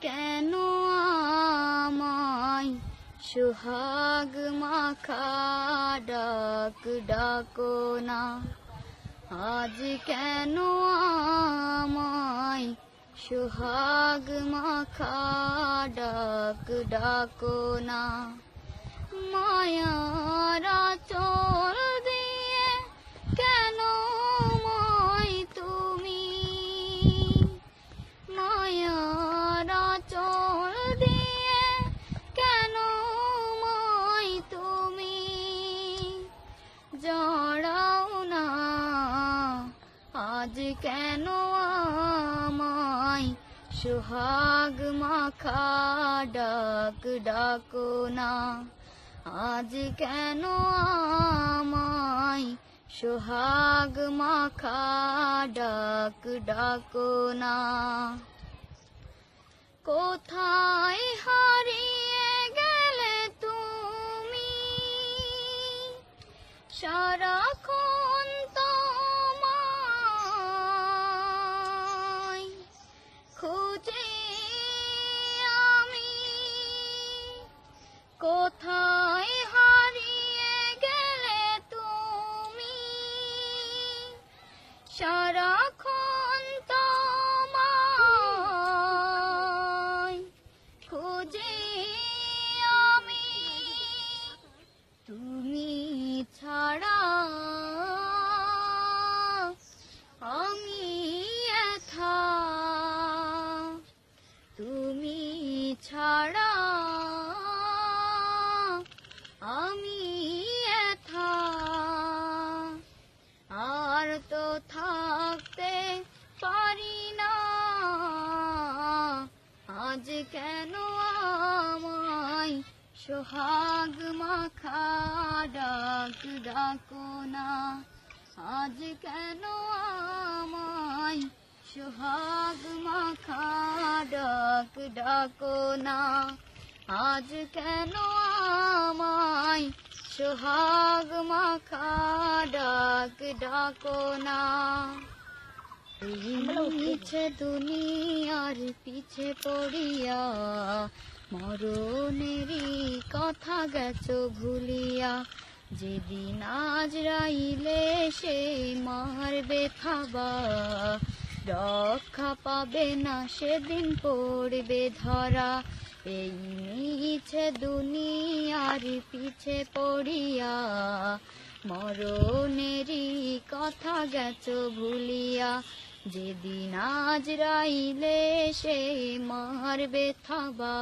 কেন আমায় সুহাগ মাখা ডাক ডাকো না? আজ কেন আমায় সুহাগ মাখা ডাক ডাকো না? মায়ারা চোর কেন আমায় সুহাগ মাখা ডাক ডাকো না? আজ কেন আমায় সুহাগ মাখা ডাক ডাকো না? কোথায় হারিয়ে গেলে তুমি? সারাক্ষণ খুঁজে আমি কোথায় হারিয়ে গেলে তুমি সারাক্ষণ কেন আমায় সোহাগ মাখা ডাক ডাকো না। আজ কেন আমায় সোহাগ মাখা ডাক ডাকো না? আজ কেন আমায় সোহাগ মাখা ডাক ডাকো না? মিছে দুনিয়ার পিছে পড়িয়া মরণেরই কথা গেছ ভুলিয়া। যেদিন আজ রাইলে সে মারবে থাবা রক্ষা পাবে না সেদিন পড়বে ধরা। এই মিছে দুনিয়ার পিছে পড়িয়া মরণেরই কথা গেছ ভুলিয়া। যেদিন আজ রাইলে সে মারবে থাবা,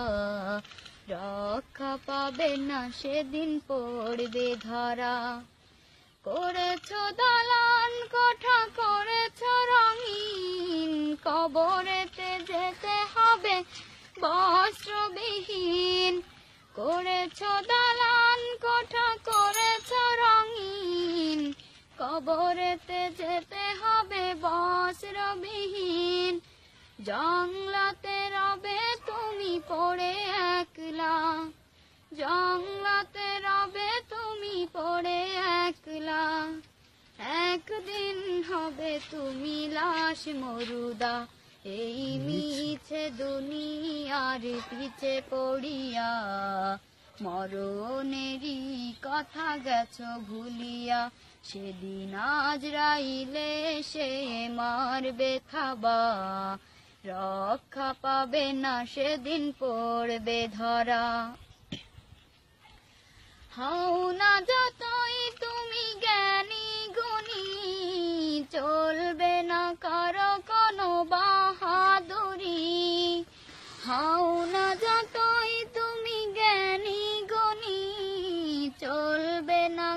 রক্ষা পাবে না সেদিন পড়বে ধরা। করেছ দালান কোঠা করেছ রঙিন, কবরেতে যেতে হবে বস্ত্রবিহীন। করেছ দালান কোঠা করেছ রঙিন, কবরেতে যেতে হবে বস্ত্রবিহীন জংলাতে রবে তুমি পড়ে একলা। জংলাতে রবে তুমি পড়ে একলা। একদিন হবে তুমি লাশ মরুদা এই মিছে দুনিয়ার পিছে পড়িয়া। মরণেরই কথা গেছো ভুলিয়া। সেদিন আজ রাইলে সে মারবে থাবা রক্ষা পাবে না সেদিন পড়বে ধরা। হও না যতই তুমি জ্ঞানী গুণী, চলবে না কারও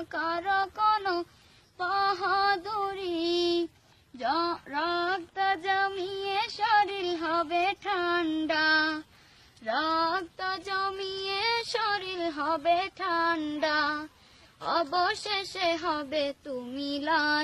কারও কোনো বাহাদুরি? রক্ত জমিয়ে শরীর হবে ঠান্ডা। রক্ত জমিয়ে শরীর হবে ঠান্ডা। অবশেষে হবে তুমি লাশ।